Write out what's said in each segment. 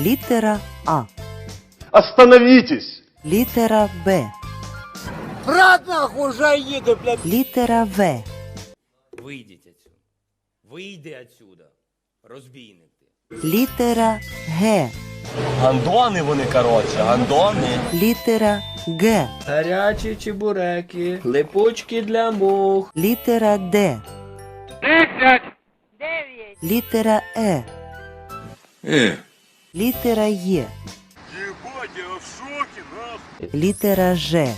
Літера А. Остановитесь! Літера Б. Брат нахуй уже їде, блядь. Літера В. Вийдіть отсюда. Вийди отсюда. Розбійник ти. Літера Г. Гандони вони, коротше, гандони. Літера Г. Гарячі чебуреки, липучки для мух. Літера Д. Літера Е. Літера Є. Літера Ж.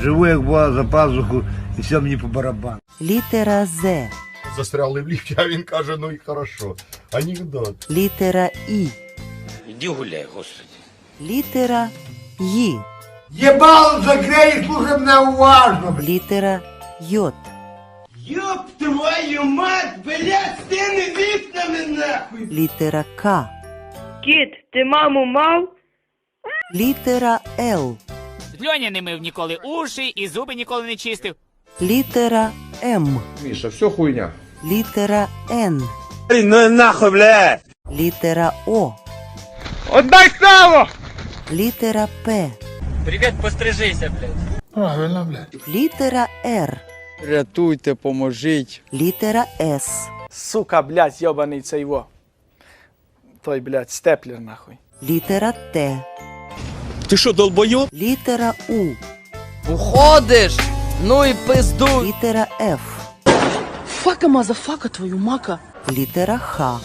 Живу як була за пазуху, і все мені по барабану. Літера З. Застряли в лифте, а він каже, ну і хорошо. Анекдот. Літера І. Іди гуляй, господи. Літера Й. Єбало закрий, слухай мене уважно. Літера Й. Ёб твою мать, блядь, стіни вікнами нахуй! Літера К. Кіт, ти маму мав? Літера Л. Льоня не мив ніколи уші і зуби ніколи не чистив. Літера М. Міша, все хуйня. Літера Н. Ну нахуй, бля! Літера О. Отдай сало! Літера П. Привіт, пострижися, блядь. Правильно, блядь. Літера Р. Рятуйте, поможіть. Літера С. Сука, блядь, йобаний цей во. Той, блядь, степлер нахуй. Літера Т. Ти що, долбойоб? Літера У. Уходиш! Ну і пиздуй! Літера Ф. Фака мазафака твою мака! Літера Х.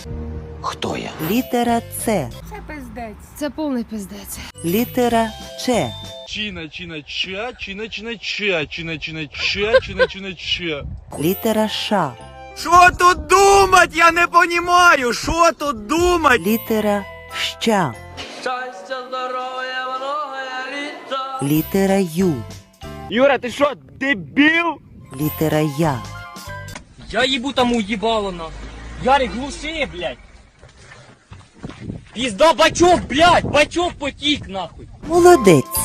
Хто я? Літера С. Це пиздець. Це повний пиздець. Літера Ч. Чина, чина, ча, чина, чина, ча, чина, чина, ча, чина, чина, ча. Літера Ш. Що тут думать? Я не понімаю, що тут думать? Літера Щ. Щастя, здоров'я, многое літа! Літера Ю. Юра, ти що, дебіл? Літера Я. Я їбу там уїбало на. Ярик, глуши, блядь. Пізда, бачок, блядь, бачок потік, нахуй. Молодець.